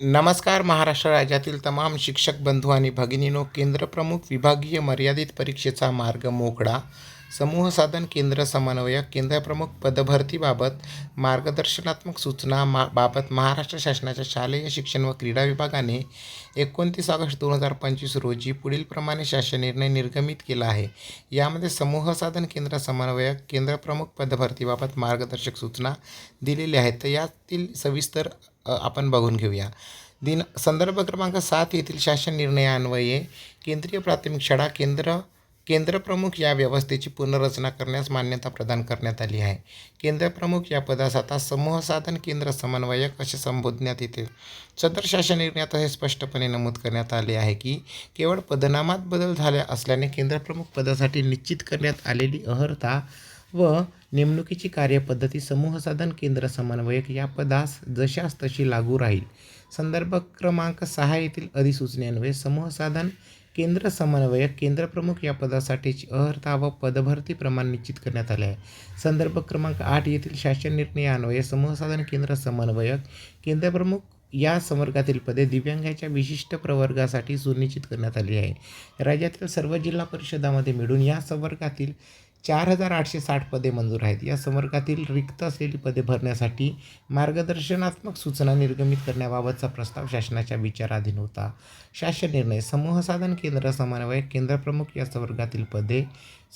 नमस्कार महाराष्ट्र राज्यातील तमाम शिक्षक बंधू आणि भगिनीनो केंद्रप्रमुख विभागीय मर्यादित परीक्षेचा मार्ग मोकळा समूह साधन केंद्र समन्वयक केंद्रप्रमुख पदभरतीबाबत मार्गदर्शनात्मक सूचना मा बाबत महाराष्ट्र शासनाच्या शालेय शिक्षण व क्रीडा विभागाने एकोणतीस ऑगस्ट दोन हजार पंचवीस रोजी पुढीलप्रमाणे शासन निर्णय निर्गमित केला आहे. यामध्ये समूह साधन केंद्र समन्वयक केंद्रप्रमुख पदभरतीबाबत मार्गदर्शक सूचना दिलेल्या आहेत. तर यातील सविस्तर आपण बघून घेऊया. दिन संदर्भ क्रमांक सात येथील शासन निर्णयान्वये केंद्रीय प्राथमिक शाळा केंद्र केंद्रप्रमुख या व्यवस्थेची पुनर्रचना करण्यास मान्यता प्रदान करण्यात आली आहे. केंद्रप्रमुख या पदास आता समूह साधन केंद्र समन्वयक असे संबोधण्यात येते. सदर शासन निर्णयात हे स्पष्टपणे नमूद करण्यात आले आहे की केवळ पदनामात बदल झाल्या असल्याने केंद्रप्रमुख पदासाठी निश्चित करण्यात आलेली अहर्ता व नेमणुकीची कार्यपद्धती समूह साधन केंद्र समन्वयक या पदास जशास तशी लागू राहील. संदर्भ क्रमांक सहा येथील अधिसूचनेन्वये समूह साधन केंद्र समन्वयक केंद्रप्रमुख या पदासाठीची अहर्ता व पदभरती प्रमाण निश्चित करण्यात आले आहे. संदर्भ क्रमांक आठ येथील शासन निर्णयान्वये समूह साधन केंद्र समन्वयक केंद्रप्रमुख या संवर्गातील पदे दिव्यांगाच्या विशिष्ट प्रवर्गासाठी सुनिश्चित करण्यात आली आहे. राज्यातील सर्व जिल्हा परिषदामध्ये मिळून या संवर्गातील चार हजार आठशे साठ पदे मंजूर आहेत. या संवर्गातील रिक्त असलेली पदे भरण्यासाठी मार्गदर्शनात्मक सूचना निर्गमित करण्याबाबतचा प्रस्ताव शासनाच्या विचाराधीन होता. शासन निर्णय समूह साधन केंद्र समन्वयक केंद्रप्रमुख या संवर्गातील पदे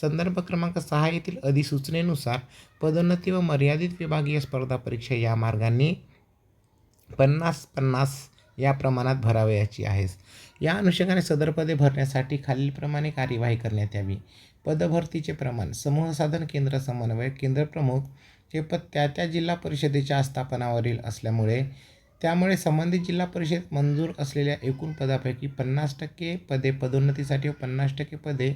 संदर्भ क्रमांक सहा येथील अधिसूचनेनुसार पदोन्नती व मर्यादित विभागीय स्पर्धा परीक्षा या मार्गाने पन्नास पन्नास या प्रमाणात भरावयाची आहे. या अनुषंगाने सदर पदे भरण्यासाठी खालीलप्रमाणे कार्यवाही करण्यात यावी. पदभरतीचे प्रमाण समूह साधन केंद्र समन्वयक केंद्रप्रमुख जे पद त्या त्या जिल्हा परिषदेच्या आस्थापनावरील असल्यामुळे त्यामुळे संबंधित जिल्हा परिषद मंजूर असलेल्या एकूण पदापैकी पन्नास टक्के पदे पदोन्नतीसाठी व पन्नास टक्के पदे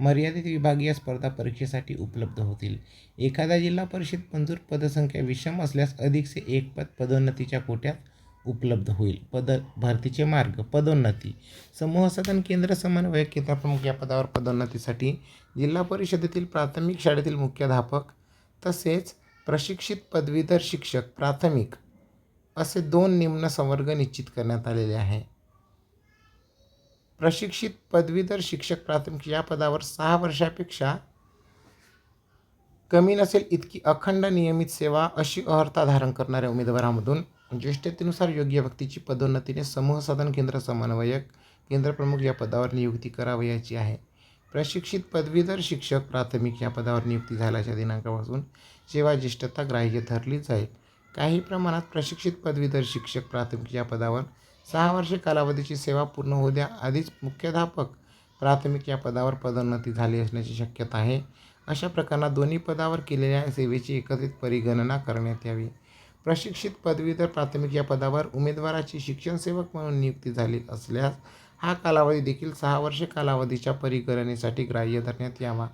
मर्यादित विभागीय स्पर्धा परीक्षेसाठी उपलब्ध होतील. एखाद्या जिल्हा परिषद मंजूर पदसंख्या विषम असल्यास अधिकचे एक पद पदोन्नतीच्या कोट्यात उपलब्ध होईल. पद भरतीचे मार्ग पदोन्नती. समूह सदन केंद्र समन्वयक केंद्रप्रमुख या पदावर पदोन्नतीसाठी जिल्हा परिषदेतील प्राथमिक शाळेतील मुख्याध्यापक तसेच प्रशिक्षित पदवीधर शिक्षक प्राथमिक असे दोन निम्न संवर्ग निश्चित करण्यात आलेले आहे. प्रशिक्षित पदवीधर शिक्षक प्राथमिक या पदावर सहा वर्षापेक्षा कमी नसेल इतकी अखंड नियमित सेवा अशी अर्हता धारण करणाऱ्या उमेदवारामधून ज्येष्ठतेनुसार योग्य व्यक्तीची पदोन्नतीने समूह साधन केंद्र समन्वयक केंद्रप्रमुख या पदावर नियुक्ती करावयाची आहे. प्रशिक्षित पदवीधर शिक्षक प्राथमिक या पदावर नियुक्ती झाल्याच्या दिनांकापासून सेवा ज्येष्ठता ग्राह्य धरली जाईल काही प्रमाणात प्रशिक्षित पदवीधर शिक्षक प्राथमिक या पदावर सहा वर्षे कालावधीची सेवा पूर्ण होऊ द्या आधीच मुख्याध्यापक प्राथमिक या पदावर पदोन्नती झाली असण्याची शक्यता आहे. अशा प्रकरणात दोन्ही पदावर केलेल्या सेवेची एकत्रित परिगणना करण्यात यावी. प्रशिक्षित पदवीधर प्राथमिक या पदावर उमेदवाराची शिक्षण सेवक म्हणून नियुक्ती झाली असल्यास हा कालावधी देखील सहा वर्षे कालावधीच्या परिगणनेसाठी ग्राह्य धरण्यात यावा.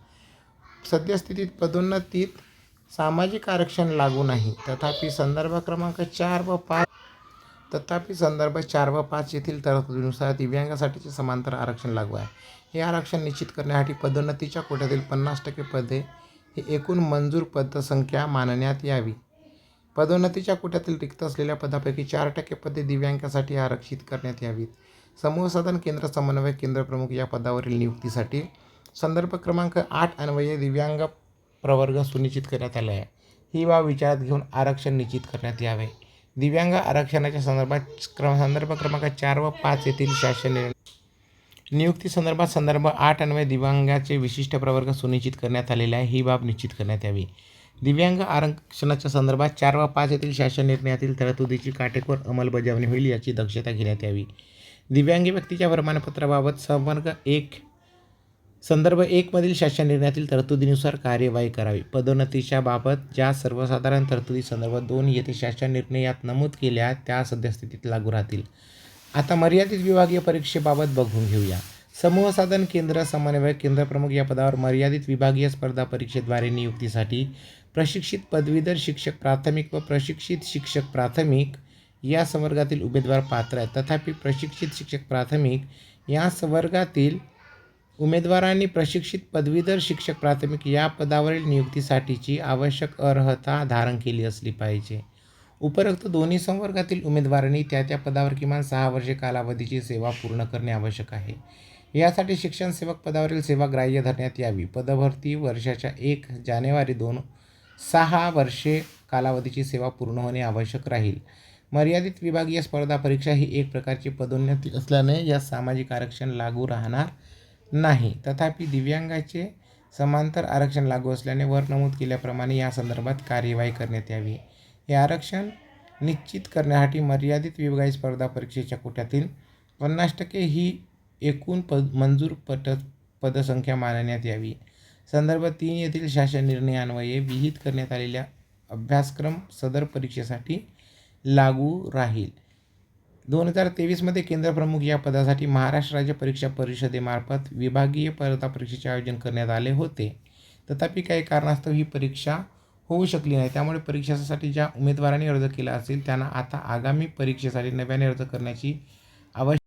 सद्यस्थितीत पदोन्नतीत सामाजिक आरक्षण लागू नाही. तथापि संदर्भ क्रमांक चार व पाच तथापि संदर्भ चार व पाच येथील तरतुदीनुसार दिव्यांगासाठीचे समांतर आरक्षण लागू आहे. हे आरक्षण निश्चित करण्यासाठी पदोन्नतीच्या कोट्यातील पन्नास टक्के पदे ही एकूण मंजूर पदसंख्या मानण्यात यावी. पदोन्नतीच्या कोट्यातील रिक्त असलेल्या पदापैकी चार टक्के पदे दिव्यांगासाठी आरक्षित करण्यात यावीत. समूह साधन केंद्र समन्वय केंद्रप्रमुख या पदावरील नियुक्तीसाठी संदर्भ क्रमांक आठ अन्वये दिव्यांग प्रवर्ग सुनिश्चित करण्यात आला आहे. ही बाब विचारात घेऊन आरक्षण निश्चित करण्यात यावे. दिव्यांग आरक्षणाच्या संदर्भात क्रम संदर्भ क्रमांक चार व पाच येथील शासन निर्णय नियुक्ती संदर्भात संदर्भ आठ अन्वये दिव्यांगाचे विशिष्ट प्रवर्ग सुनिश्चित करण्यात आलेले आहे. ही बाब निश्चित करण्यात यावी. दिव्यांग आरक्षणाच्या संदर्भात चार व पाच येथील शासन निर्णयातील तरतुदीची काटेकोर अंमलबजावणी होईल याची दक्षता घेण्यात यावी. दिव्यांग व्यक्तीच्या प्रमाणपत्राबाबत संवर्ग एक संदर्भ एकमधील शासन निर्णयातील तरतुदीनुसार कार्यवाही करावी. पदोन्नतीच्या बाबत ज्या सर्वसाधारण तरतुदी संदर्भ दोन येथे शासन निर्णयात नमूद केल्या त्या सद्यस्थितीत लागू राहतील. आता मर्यादित विभागीय परीक्षेबाबत बघून घेऊया. समूह साधन केंद्र समन्वय केंद्रप्रमुख या पदावर मर्यादित विभागीय स्पर्धा परीक्षेद्वारे नियुक्तीसाठी प्रशिक्षित पदवीधर शिक्षक प्राथमिक व प्रशिक्षित शिक्षक प्राथमिक या संवर्गातील उमेदवार पात्र आहेत. तथापि प्रशिक्षित शिक्षक प्राथमिक या संवर्गातील उमेदवारांनी प्रशिक्षित पदवीधर शिक्षक प्राथमिक या पदावरील नियुक्तीसाठीची आवश्यक अर्हता धारण केली असली पाहिजे. उपरोक्त दोन्ही संवर्गातील उमेदवारांनी त्या त्या पदावर किमान सहा वर्षे कालावधीची सेवा पूर्ण करणे आवश्यक आहे. यासाठी शिक्षण सेवक पदावरील सेवा ग्राह्य धरण्यात यावी. पदभरती वर्षाच्या एक जानेवारी दोन सहा वर्षे कालावधीची सेवा पूर्ण होणे आवश्यक राहील. मर्यादित विभागीय स्पर्धा परीक्षा ही एक प्रकारची पदोन्नती असल्याने या सामाजिक आरक्षण लागू राहणार नाही. तथापि दिव्यांगाचे समांतर आरक्षण लागू असल्याने वर नमूद केल्याप्रमाणे या संदर्भात कार्यवाही करण्यात यावी. हे आरक्षण निश्चित करण्यासाठी मर्यादित विभागीय स्पर्धा परीक्षेच्या कोट्यातील पन्नास टक्के ही एकूण पद मंजूर पट पदसंख्या मानण्यात यावी. संदर्भ तीन येथील शासन निर्णयान्वये विहित करण्यात आलेल्या अभ्यासक्रम सदर परीक्षेसाठी लागू राहील. दोन हजार तेवीसमध्ये केंद्रप्रमुख या पदासाठी महाराष्ट्र राज्य परीक्षा परिषदेमार्फत विभागीय स्पर्धा परीक्षेचे आयोजन करण्यात आले होते. तथापि काही कारणास्तव ही परीक्षा होऊ शकली नाही. त्यामुळे परीक्षेसाठी ज्या उमेदवारांनी अर्ज केला असेल त्यांना आता आगामी परीक्षेसाठी नव्याने अर्ज करण्याची आवश्यक